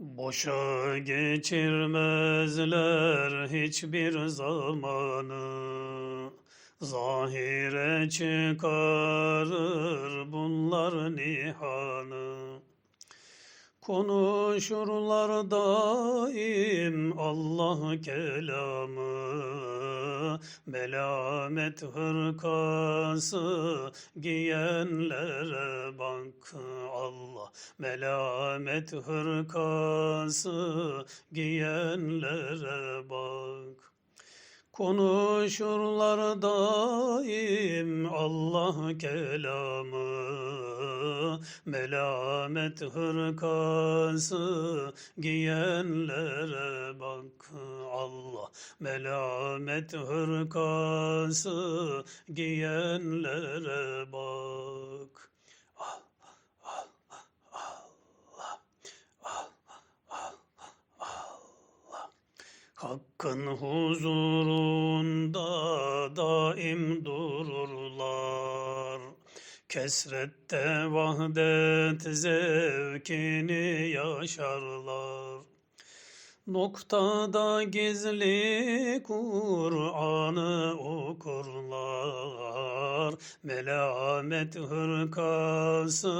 Boşa geçirmezler hiçbir zamanı. Zahire çıkarır bunlar nihanı. Konuşurlar daim Allah kelamı, melamet hırkası giyenlere bak Allah, melamet hırkası giyenlere bak. Konuşurlar daim Allah kelamı, melamet hırkası giyenlere bak Allah, melamet hırkası giyenlere bak. Hakkın huzurunda daim dururlar. Kesrette vahdet zevkini yaşarlar. Noktada gizli Kur'an'ı okurlar. Melamet hırkası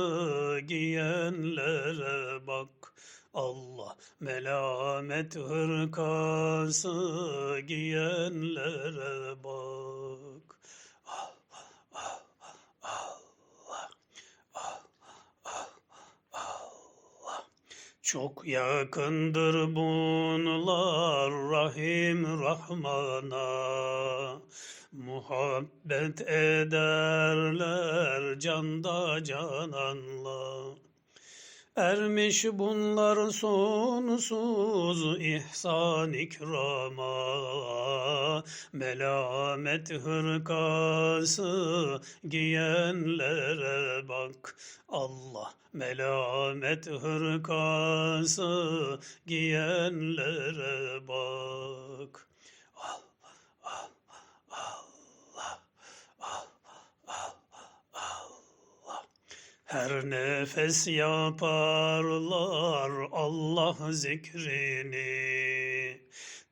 giyenlere bak. Allah melamet hırkası giyenlere bak. Çok yakındır bunlar Rahim Rahman'a. Muhabbet ederler canda cananla. Ermiş bunlar sonsuz ihsan ikrama. Melamet hırkası giyenlere bak. Allah Melamet hırkası giyenlere bak Her nefes yaparlar Allah zikrini.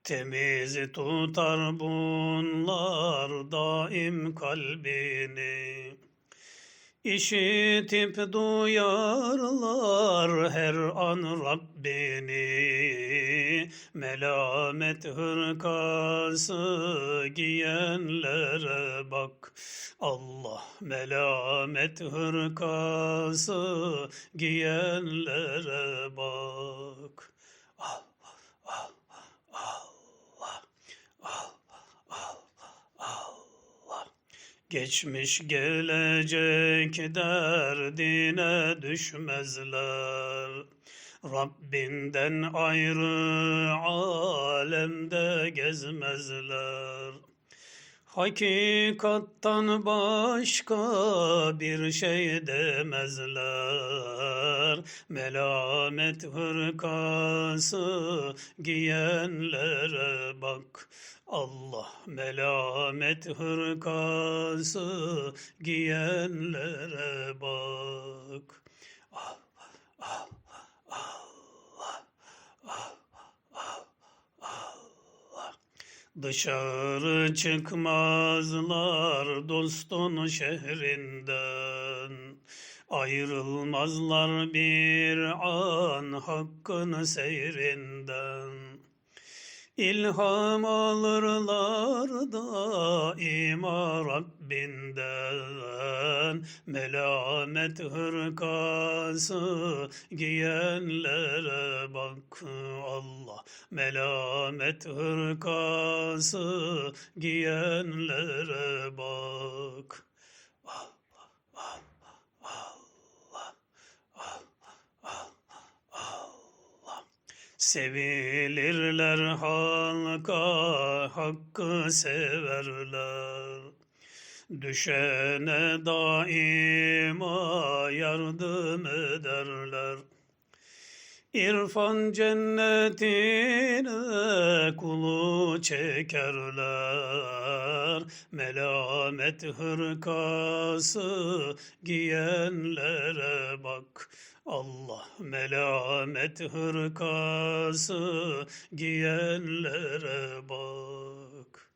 Temiz tutar bunlar daim kalbini. İşitip duyarlar her an Rabbini. Melamet hırkası giyenlere bak. Allah melamet hırkası giyenlere bak. Geçmiş gelecek derdine düşmezler. Rabbinden ayrı alemde gezmezler. Hakikattan başka bir şey demezler. Melamet hırkası giyenlere bak. Allah melamet hırkası giyenlere bak. Dışarı çıkmazlar dostun şehrinden. Ayrılmazlar bir an hakkın seyrinden. İlham alırlar daima Rabbinden. Melamet hırkası giyenlere bak Allah. Melamet hırkası giyenlere bak Sevilirler halka, hakkı severler. Düşene daima yardım ederler. İrfan cennetine kulu çekerler. Melamet hırkası giyenlere bak. Allah melamet hırkası giyenlere bak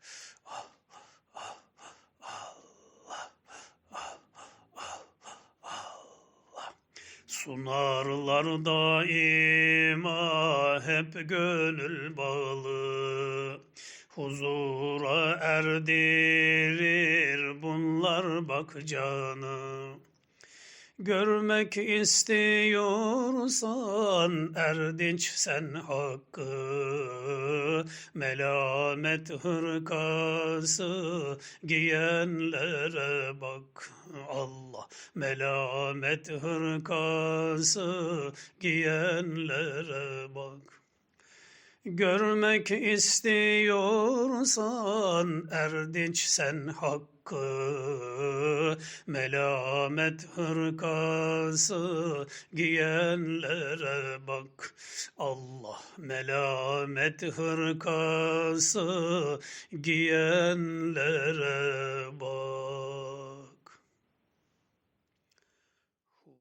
Sunarlar daima hep gönül balı. Huzura erdirir bunlar bak canı Görmek istiyorsan erdinç sen hakkı Melamet hırkası giyenlere bak. Allah Melamet hırkası giyenlere bak Görmek istiyorsan erdinç sen hakkı Melamet hırkası giyenlere bak. Allah melamet hırkası giyenlere bak